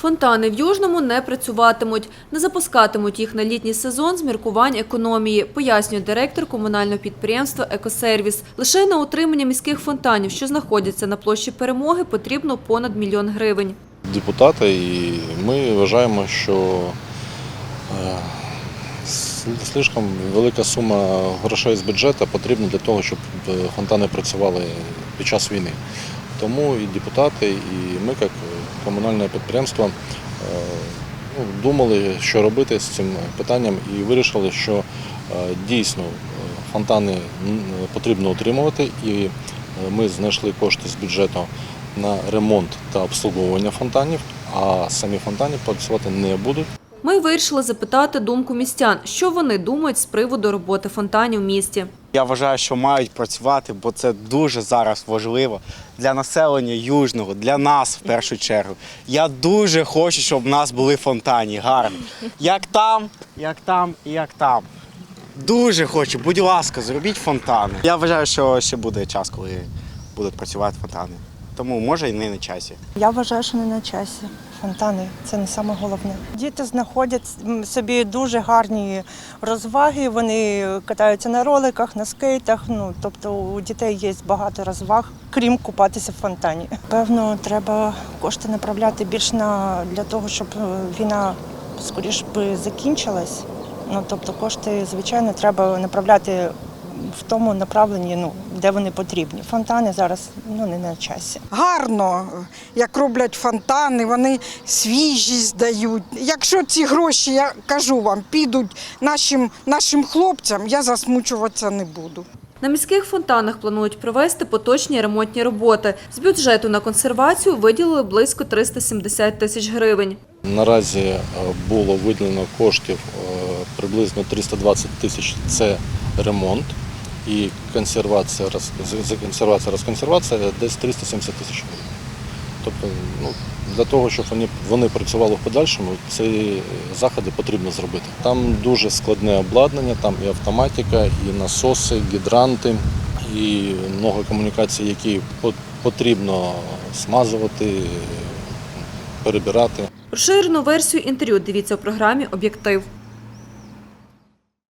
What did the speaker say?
Фонтани в Южному не працюватимуть. Не запускатимуть їх на літній сезон з міркувань економії, пояснює директор комунального підприємства «Екосервіс». Лише на утримання міських фонтанів, що знаходяться на площі Перемоги, потрібно понад мільйон гривень. депутати, і ми вважаємо, що е, слишком велика сума грошей з бюджету потрібна для того, щоб е, фонтани працювали під час війни. Тому і депутати, і ми, як комунальне підприємство, е, ну, думали, що робити з цим питанням, і вирішили, що е, дійсно е, фонтани потрібно утримувати, і ми знайшли кошти з бюджету на ремонт та обслуговування фонтанів, а самі фонтани працювати не будуть. Ми вирішили запитати думку містян, що вони думають з приводу роботи фонтанів в місті. Я вважаю, що мають працювати, бо це дуже зараз важливо для населення южного, для нас в першу чергу. Я дуже хочу, щоб в нас були фонтані гарні. Як там, як там і як там. Дуже хочу, будь ласка, зробіть фонтани. Я вважаю, що ще буде час, коли будуть працювати фонтани. Тому може і не на часі. Я вважаю, що не на часі. Фонтани це не саме головне. Діти знаходять собі дуже гарні розваги. Вони катаються на роликах, на скейтах. Ну тобто у дітей є багато розваг, крім купатися в фонтані. Певно, треба кошти направляти більш на для того, щоб е, війна скоріш би закінчилась. Ну тобто, кошти, звичайно, треба направляти в тому направленні, ну де вони потрібні. Фонтани зараз ну не на часі. гарно, як роблять фонтани, вони свіжість дають. Якщо ці гроші, я кажу вам, підуть нашим, нашим хлопцям, я засмучуватися не буду. На міських фонтанах планують провести поточні ремонтні роботи. З бюджету на консервацію виділили близько 370 тисяч гривень. Наразі е, було виділено коштів е, приблизно 320 тисяч це ремонт і консервація, роз- консервація, розконсервація десь 370 тисяч гривень. Тобто, ну, для того, щоб вони, вони працювали в подальшому, ці заходи потрібно зробити. Там дуже складне обладнання, там і автоматика, і насоси, гідранти, і много комунікацій, які по- потрібно смазувати, перебирати. Розширену версію інтерв'ю дивіться у програмі Об'єктив.